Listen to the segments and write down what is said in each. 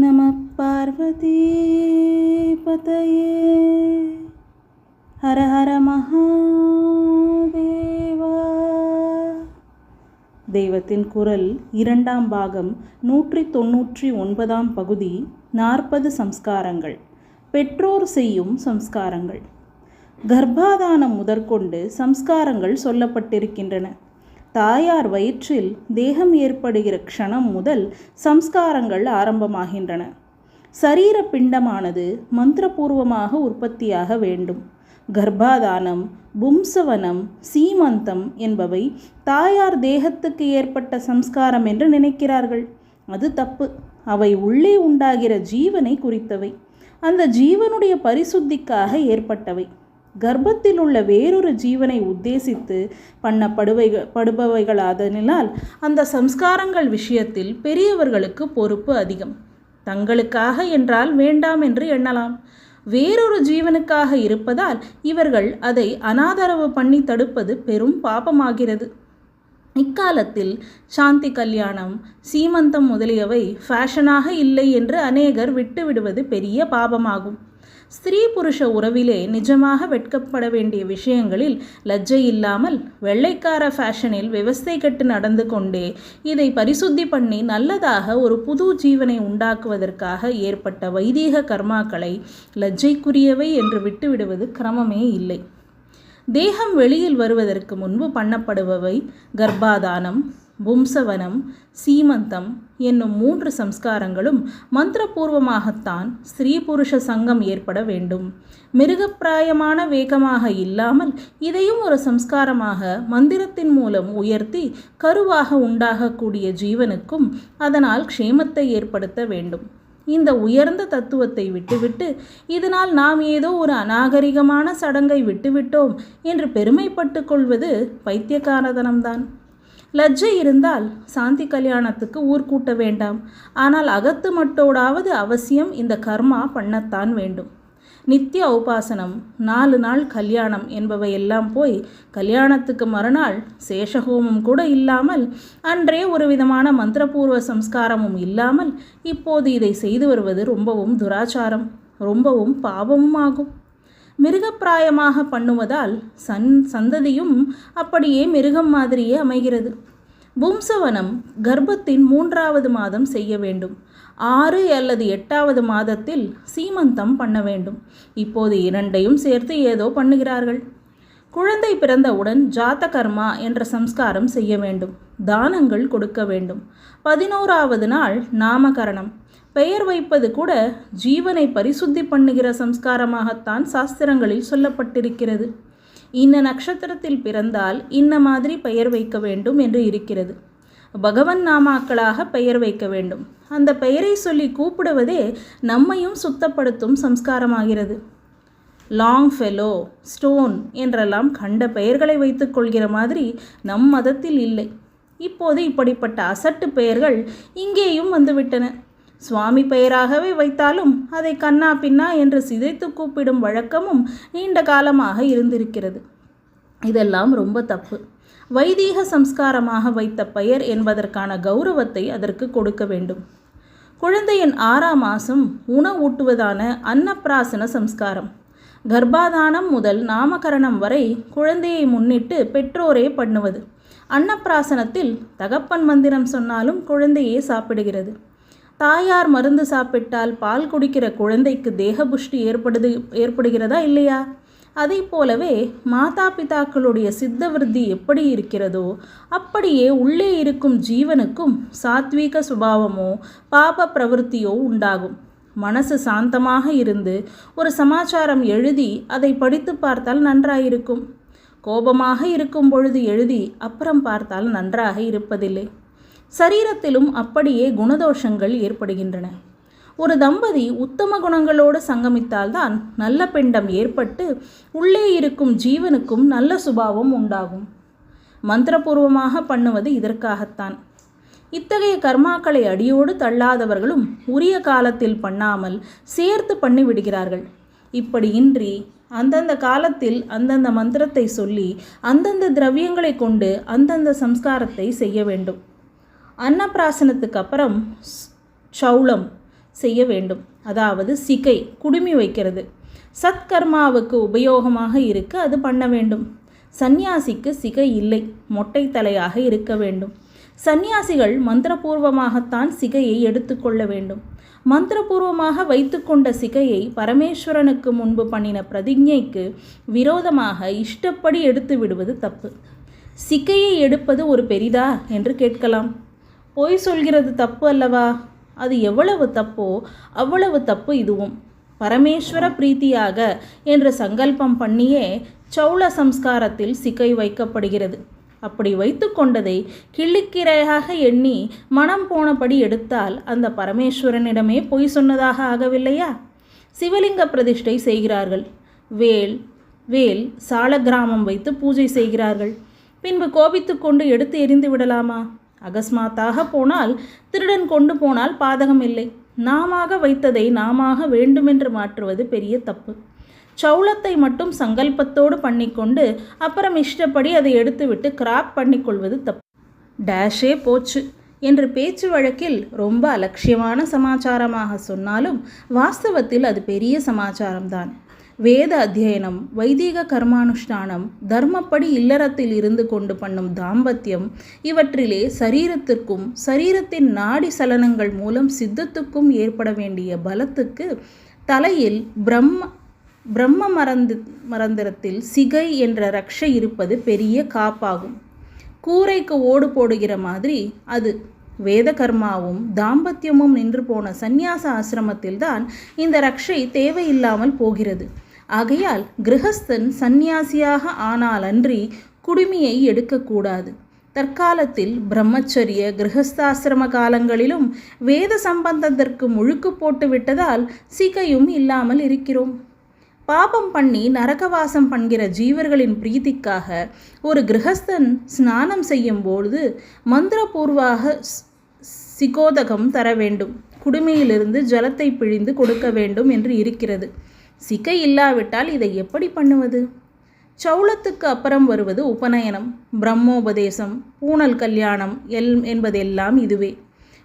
நம பார்வதி பதையே ஹர ஹர மகாதேவா தெய்வத்தின் குரல் இரண்டாம் பாகம் நூற்றி தொன்னூற்றி ஒன்பதாம் பகுதி நாற்பது சம்ஸ்காரங்கள். பெற்றோர் செய்யும் சம்ஸ்காரங்கள். கர்ப்பாதானம் முதற்கொண்டு சம்ஸ்காரங்கள் சொல்லப்பட்டிருக்கின்றன. தாயார் வயிற்றில் தேகம் ஏற்படுகிற க்ஷணம் முதல் சம்ஸ்காரங்கள் ஆரம்பமாகின்றன. சரீர பிண்டமானது மந்திரபூர்வமாக உற்பத்தியாக வேண்டும். கர்ப்பாதானம் பும்சவனம் சீமந்தம் என்பவை தாயார் தேகத்துக்கு ஏற்பட்ட சம்ஸ்காரம் என்று நினைக்கிறார்கள். அது தப்பு. அவை உள்ளே உண்டாகிற ஜீவனை குறித்தவை. அந்த ஜீவனுடைய பரிசுத்திக்காக ஏற்பட்டவை. கர்ப்பத்தில் உள்ள வேறொரு ஜீவனை உத்தேசித்து பண்ணப்படுவைகள் படுபவைகளாதனால் அந்த சம்ஸ்காரங்கள் விஷயத்தில் பெரியவர்களுக்கு பொறுப்பு அதிகம். தங்களுக்காக என்றால் வேண்டாம் என்று எண்ணலாம். வேறொரு ஜீவனுக்காக இருப்பதால் இவர்கள் அதை அனாதரவு பண்ணி தடுப்பது பெரும் பாபமாகிறது. இக்காலத்தில் சாந்தி கல்யாணம் சீமந்தம் முதலியவை ஃபேஷனாக இல்லை என்று அநேகர் விட்டுவிடுவது பெரிய பாபமாகும். ஸ்திரீ புருஷ உறவிலே நிஜமாக வெட்கப்பட வேண்டிய விஷயங்களில் லஜ்ஜை இல்லாமல் வெள்ளைக்கார ஃபேஷனில் விவஸ்தை கட்டு நடந்து கொண்டே இதை பரிசுத்தி பண்ணி நல்லதாக ஒரு புது ஜீவனை உண்டாக்குவதற்காக ஏற்பட்ட வைதீக கர்மாக்களை லஜ்ஜைக்குரியவை என்று விட்டுவிடுவது கிரமமே இல்லை. தேகம் வெளியில் வருவதற்கு முன்பு பண்ணப்படுபவை கர்ப்பாதானம் பும்சவனம் சீமந்தம் என்னும் மூன்று சம்ஸ்காரங்களும் மந்திரபூர்வமாகத்தான் ஸ்ரீ புருஷ சங்கம் ஏற்பட வேண்டும். மிருகப்பிராயமான வேகமாக இல்லாமல் இதையும் ஒரு சம்ஸ்காரமாக மந்திரத்தின் மூலம் உயர்த்தி கருவாக உண்டாகக்கூடிய ஜீவனுக்கும் அதனால் க்ஷேமத்தை ஏற்படுத்த வேண்டும். இந்த உயர்ந்த தத்துவத்தை விட்டுவிட்டு இதனால் நாம் ஏதோ ஒரு அநாகரிகமான சடங்கை விட்டுவிட்டோம் என்று பெருமைப்பட்டு கொள்வது பைத்தியக்காரதனம்தான். லஜ்ஜை இருந்தால் சாந்தி கல்யாணத்துக்கு ஊர் கூட்ட வேண்டாம். ஆனால் அகத்து மட்டோடாவது அவசியம் இந்த கர்மா பண்ணத்தான் வேண்டும். நித்திய உபாசனம் நாலு நாள் கல்யாணம் என்பவை எல்லாம் போய் கல்யாணத்துக்கு மறுநாள் சேஷஹோமம் கூட இல்லாமல் அன்றே ஒரு விதமான மந்திரபூர்வ சம்ஸ்காரமும் இல்லாமல் இப்போது இதை செய்து வருவது ரொம்பவும் துராச்சாரம் ரொம்பவும் பாவமும் ஆகும் மிருகப்பிராயமாக பண்ணுவதால் சன் சந்ததியும் அப்படியே மிருகம் மாதிரியே அமைகிறது. பும்சவனம் கர்ப்பத்தின் மூன்றாவது மாதம் செய்ய வேண்டும். ஆறு அல்லது எட்டாவது மாதத்தில் சீமந்தம் பண்ண வேண்டும். இப்போது இரண்டையும் சேர்த்து ஏதோ பண்ணுகிறார்கள். குழந்தை பிறந்தவுடன் ஜாத்த கர்மா என்ற சம்ஸ்காரம் செய்ய வேண்டும். தானங்கள் கொடுக்க வேண்டும். பதினோராவது நாள் நாமகரணம். பெயர் வைப்பது கூட ஜீவனை பரிசுத்தி பண்ணுகிற சம்ஸ்காரமாகத்தான் சாஸ்திரங்களில் சொல்லப்பட்டிருக்கிறது. இன்ன நட்சத்திரத்தில் பிறந்தால் இன்ன மாதிரி பெயர் வைக்க வேண்டும் என்று இருக்கிறது. பகவன் நாமாக்களாக பெயர் வைக்க வேண்டும். அந்த பெயரை சொல்லி கூப்பிடுவதே நம்மையும் சுத்தப்படுத்தும் சம்ஸ்காரமாகிறது. லாங் ஃபெலோ ஸ்டோன் என்றெல்லாம் கண்ட பெயர்களை வைத்துக்கொள்கிற மாதிரி நம் மதத்தில் இல்லை. இப்போது இப்படிப்பட்ட அசட்டு பெயர்கள் இங்கேயும் வந்துவிட்டன. சுவாமி பெயராகவே வைத்தாலும் அதை கண்ணா பின்னா என்று சிதைத்து கூப்பிடும் வழக்கமும் நீண்ட காலமாக இருந்திருக்கிறது. இதெல்லாம் ரொம்ப தப்பு. வைதீக சம்ஸ்காரமாக வைத்த பெயர் என்பதற்கான கௌரவத்தை அதற்கு கொடுக்க வேண்டும். குழந்தையின் ஆறாம் மாதம் உணவூட்டுவதான அன்னப்பிராசன சம்ஸ்காரம். கர்ப்பாதானம் முதல் நாமகரணம் வரை குழந்தையை முன்னிட்டு பெற்றோரே பண்ணுவது. அன்னப்பிராசனத்தில் தகப்பன் மந்திரம் சொன்னாலும் குழந்தையே சாப்பிடுகிறது. தாயார் மருந்து சாப்பிட்டால் பால் குடிக்கிற குழந்தைக்கு தேகபுஷ்டி ஏற்படுது ஏற்படுகிறதா இல்லையா? அதை போலவே மாதா பிதாக்களுடைய சித்தவிருத்தி எப்படி இருக்கிறதோ அப்படியே உள்ளே இருக்கும் ஜீவனுக்கும் சாத்வீக சுபாவமோ பாப பிரவருத்தியோ உண்டாகும். மனசு சாந்தமாக இருந்து ஒரு சமாச்சாரம் எழுதி அதை படித்து பார்த்தால் நன்றாயிருக்கும். கோபமாக இருக்கும் பொழுது எழுதி அப்புறம் பார்த்தால் நன்றாக இருப்பதில்லை. சரீரத்திலும் அப்படியே குணதோஷங்கள் ஏற்படுகின்றன. ஒரு தம்பதி உத்தம குணங்களோடு சங்கமித்தால்தான் நல்ல பிண்டம் ஏற்பட்டு உள்ளே இருக்கும் ஜீவனுக்கும் நல்ல சுபாவம் உண்டாகும். மந்திரபூர்வமாக பண்ணுவது இதற்காகத்தான். இத்தகைய கர்மாக்களை அடியோடு தள்ளாதவர்களும் உரிய காலத்தில் பண்ணாமல் சேர்த்து பண்ணி விடுகிறார்கள் இப்படியின்றி அந்தந்த காலத்தில் அந்தந்த மந்திரத்தை சொல்லி அந்தந்த திரவியங்களை கொண்டு அந்தந்த சம்ஸ்காரத்தை செய்ய வேண்டும். அன்னப்பிராசனத்துக்கு அப்புறம் ஸ்- சௌளம் செய்ய வேண்டும். அதாவது சிகை குடுமி வைக்கிறது. சத்கர்மாவுக்கு உபயோகமாக இருக்க அது பண்ண வேண்டும். சந்நியாசிக்கு சிகை இல்லை மொட்டை தலையாக இருக்க வேண்டும். சந்நியாசிகள் மந்திரபூர்வமாகத்தான் சிகையை எடுத்துக்கொள்ள வேண்டும். மந்திரபூர்வமாக வைத்துக்கொண்ட சிகையை பரமேஸ்வரனுக்கு முன்பு பண்ணின பிரதிஜைக்கு விரோதமாக இஷ்டப்படி எடுத்து விடுவது தப்பு. சிகையை எடுப்பது ஒரு பெரிதா? என்று கேட்கலாம். பொய் சொல்கிறது தப்பு அல்லவா? அது எவ்வளவு தப்போ அவ்வளவு தப்பு இதுவும். பரமேஸ்வர பிரீத்தியாக என்று சங்கல்பம் பண்ணியே சௌள சம்ஸ்காரத்தில் சிக்கை வைக்கப்படுகிறது. அப்படி வைத்து கொண்டதை கிள்ளிக்கிரையாக எண்ணி மனம் போனபடி எடுத்தால் அந்த பரமேஸ்வரனிடமே பொய் சொன்னதாக ஆகவில்லையா? சிவலிங்க பிரதிஷ்டை செய்கிறார்கள். வேல் வேல் சால கிராமம் வைத்து பூஜை செய்கிறார்கள். பின்பு கோபித்துக்கொண்டு எடுத்து எரிந்து விடலாமா? அகஸ்மாத்தாக போனால் திருடன் கொண்டு போனால் பாதகம் இல்லை. நாமாக வைத்ததை நாமாக வேண்டுமென்று மாற்றுவது பெரிய தப்பு. சௌளத்தை மட்டும் சங்கல்பத்தோடு பண்ணிக்கொண்டு அப்புறம் இஷ்டப்படி அதை எடுத்துவிட்டு கிராப் பண்ணிக்கொள்வது தப்பு. டேஷே போச்சு என்று பேச்சு வழக்கில் ரொம்ப அலட்சியமான சமாச்சாரமாக சொன்னாலும் வாஸ்தவத்தில் அது பெரிய சமாச்சாரம்தான். வேத அத்தியனம் வைதீக கர்மானுஷ்டானம் தர்மப்படி இல்லறத்தில் இருந்து கொண்டு பண்ணும் தாம்பத்தியம் இவற்றிலே சரீரத்திற்கும் சரீரத்தின் நாடி சலனங்கள் மூலம் சித்தத்துக்கும் ஏற்பட வேண்டிய பலத்துக்கு தலையில் பிரம்ம பிரம்ம மறந்து மரந்திரத்தில் சிகை என்ற ரக்ஷை இருப்பது பெரிய காப்பாகும். கூரைக்கு ஓடு போடுகிற மாதிரி அது. வேத கர்மாவும் தாம்பத்தியமும் நின்று போன சந்நியாச ஆசிரமத்தில்தான் இந்த ரக்ஷை தேவையில்லாமல் போகிறது. ஆகையால் கிரகஸ்தன் சந்நியாசியாக ஆனால் அன்றி குடுமியை எடுக்கக்கூடாது. தற்காலத்தில் பிரம்மச்சரிய கிரகஸ்தாசிரம காலங்களிலும் வேத சம்பந்தத்திற்கு முழுக்கு போட்டு விட்டதால் சிகையும் இல்லாமல் இருக்கிறோம். பாபம் பண்ணி நரகவாசம் பண்கிற ஜீவர்களின் பிரீத்திக்காக ஒரு கிரகஸ்தன் ஸ்நானம் செய்யும்பொழுது மந்திரபூர்வாக சிகோதகம் தர வேண்டும். குடுமையிலிருந்து ஜலத்தை பிழிந்து கொடுக்க வேண்டும் என்று இருக்கிறது. சிக்கை இல்லாவிட்டால் இதை எப்படி பண்ணுவது? சௌளத்துக்கு அப்புறம் வருவது உபநயனம் பிரம்மோபதேசம் பூனல் கல்யாணம் எல் என்பதெல்லாம் இதுவே.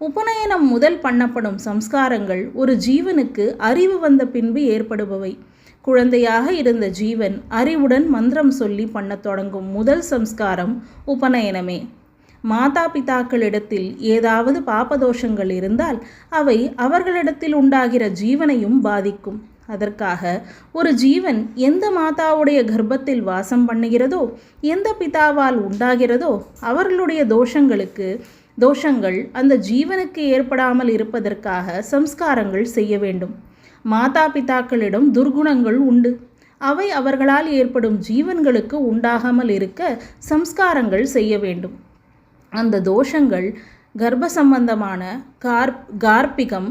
உபநயனம் முதல் பண்ணப்படும் சம்ஸ்காரங்கள் ஒரு ஜீவனுக்கு அறிவு வந்த பின்பு ஏற்படுபவை. குழந்தையாக இருந்த ஜீவன் அறிவுடன் மந்திரம் சொல்லி பண்ணத் தொடங்கும் முதல் சம்ஸ்காரம் உபநயனமே. மாதா பிதாக்களிடத்தில் ஏதாவது பாபதோஷங்கள் இருந்தால் அவை அவர்களிடத்தில் உண்டாகிற ஜீவனையும் பாதிக்கும். அதற்காக ஒரு ஜீவன் எந்த மாதாவுடைய கர்ப்பத்தில் வாசம் பண்ணுகிறதோ எந்த பிதாவால் உண்டாகிறதோ அவர்களுடைய தோஷங்களுக்கு தோஷங்கள் அந்த ஜீவனுக்கு ஏற்படாமல் இருப்பதற்காக சம்ஸ்காரங்கள் செய்ய வேண்டும். மாதா பிதாக்களிடம் துர்குணங்கள் உண்டு. அவை அவர்களால் ஏற்படும் ஜீவன்களுக்கு உண்டாகாமல் இருக்க சம்ஸ்காரங்கள் செய்ய வேண்டும். அந்த தோஷங்கள் கர்ப்ப சம்பந்தமான கார் கார்ப்பிகம்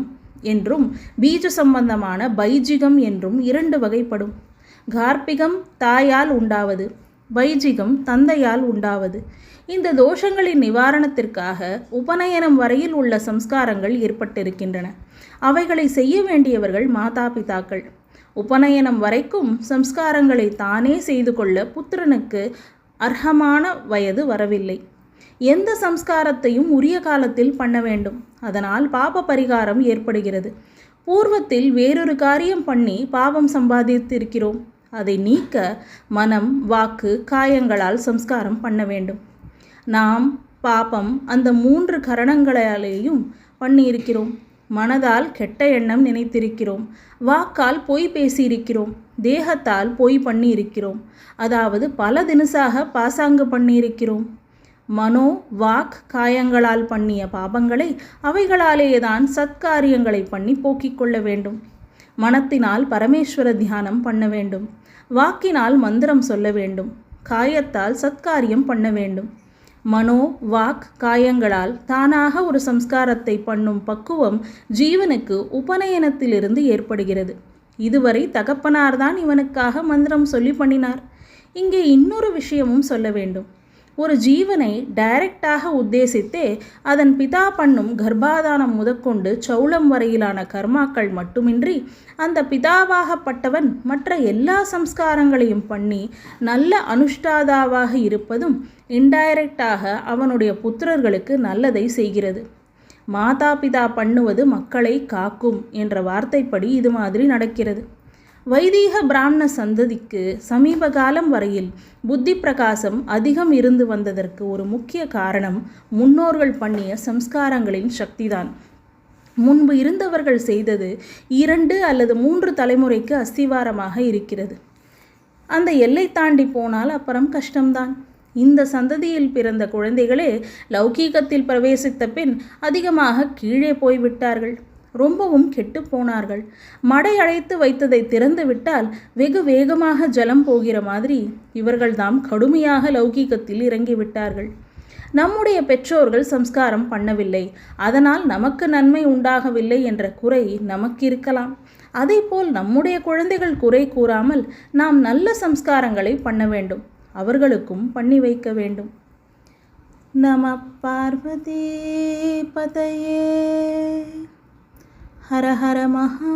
என்றும் பீஜ சம்பந்தமான பைஜிகம் என்றும் இரண்டு வகைப்படும். கார்ப்பிகம் தாயால் உண்டாவது பைஜிகம் தந்தையால் உண்டாவது. இந்த தோஷங்களின் நிவாரணத்திற்காக உபநயனம் வரையில் உள்ள சம்ஸ்காரங்கள் ஏற்பட்டிருக்கின்றன. அவைகளை செய்ய வேண்டியவர்கள் மாதா பிதாக்கள். உபநயனம் வரைக்கும் சம்ஸ்காரங்களை தானே செய்து கொள்ள புத்திரனுக்கு அர்ஹமான வயது வரவில்லை. எந்த சம்ஸ்காரத்தையும் உரிய காலத்தில் பண்ண வேண்டும். அதனால் பாப பரிகாரம் ஏற்படுகிறது. பூர்வத்தில் வேறொரு காரியம் பண்ணி பாவம் சம்பாதித்திருக்கிறோம். அதை நீக்க மனம் வாக்கு காயங்களால் சம்ஸ்காரம் பண்ண வேண்டும். நாம் பாபம் அந்த மூன்று கரணங்களாலேயும் பண்ணியிருக்கிறோம். மனதால் கெட்ட எண்ணம் நினைத்திருக்கிறோம். வாக்கால் பொய் பேசியிருக்கிறோம். தேகத்தால் பொய் பண்ணியிருக்கிறோம். அதாவது பல தினசாக பாசாங்கு பண்ணியிருக்கிறோம். மனோ வாக் காயங்களால் பண்ணிய பாபங்களை அவைகளாலேதான் சத்காரியங்களை பண்ணி போக்கிக் கொள்ள வேண்டும். மனத்தினால் பரமேஸ்வர தியானம் பண்ண வேண்டும். வாக்கினால் மந்திரம் சொல்ல வேண்டும். காயத்தால் சத்காரியம் பண்ண வேண்டும். மனோ வாக் காயங்களால் தானாக ஒரு சம்ஸ்காரத்தை பண்ணும் பக்குவம் ஜீவனுக்கு உபநயனத்திலிருந்து ஏற்படுகிறது. இதுவரை தகப்பனார்தான் இவனுக்காக மந்திரம் சொல்லி பண்ணினார். இங்கே இன்னொரு விஷயமும் சொல்ல வேண்டும். ஒரு ஜீவனை டைரக்டாக உத்தேசித்தே அதன் பிதா பண்ணும் கர்ப்பாதானம் முதற்கொண்டு சௌளம் வரையிலான கர்மாக்கள் மட்டுமின்றி அந்த பிதாவாகப்பட்டவன் மற்ற எல்லா சம்ஸ்காரங்களையும் பண்ணி நல்ல அனுஷ்டாதாவாக இருப்பதும் இன்டைரக்டாக அவனுடைய புத்திரர்களுக்கு நல்லதை செய்கிறது. மாதா பிதா பண்ணுவது மக்களை காக்கும் என்ற வார்த்தைப்படி இது மாதிரி நடக்கிறது. வைதீக பிராமண சந்ததிக்கு சமீப காலம் வரையில் புத்தி பிரகாசம் அதிகம் இருந்து வந்ததற்கு ஒரு முக்கிய காரணம் முன்னோர்கள் பண்ணிய சம்ஸ்காரங்களின் சக்திதான். முன்பு இருந்தவர்கள் செய்தது இரண்டு அல்லது மூன்று தலைமுறைக்கு அஸ்திவாரமாக இருக்கிறது. அந்த எல்லை தாண்டி போனால் அப்புறம் கஷ்டம்தான். இந்த சந்ததியில் பிறந்த குழந்தைகளே லௌகீகத்தில் பிரவேசித்த பின் அதிகமாக கீழே போய்விட்டார்கள். ரொம்பவும் கெட்டு போனார்கள். மடை அழைத்து வைத்ததை திறந்து விட்டால் வெகு வேகமாக ஜலம் போகிற மாதிரி இவர்கள்தாம் கடுமையாக லௌகீகத்தில் இறங்கிவிட்டார்கள். நம்முடைய பெற்றோர்கள் சம்ஸ்காரம் பண்ணவில்லை. அதனால் நமக்கு நன்மை உண்டாகவில்லை என்ற குறை நமக்கு இருக்கலாம் அதேபோல் நம்முடைய குழந்தைகள் குறை கூறாமல் நாம் நல்ல சம்ஸ்காரங்களை பண்ண வேண்டும். அவர்களுக்கும் பண்ணி வைக்க வேண்டும். நம பார்வதி பதையே. హర హర మహాదేవా.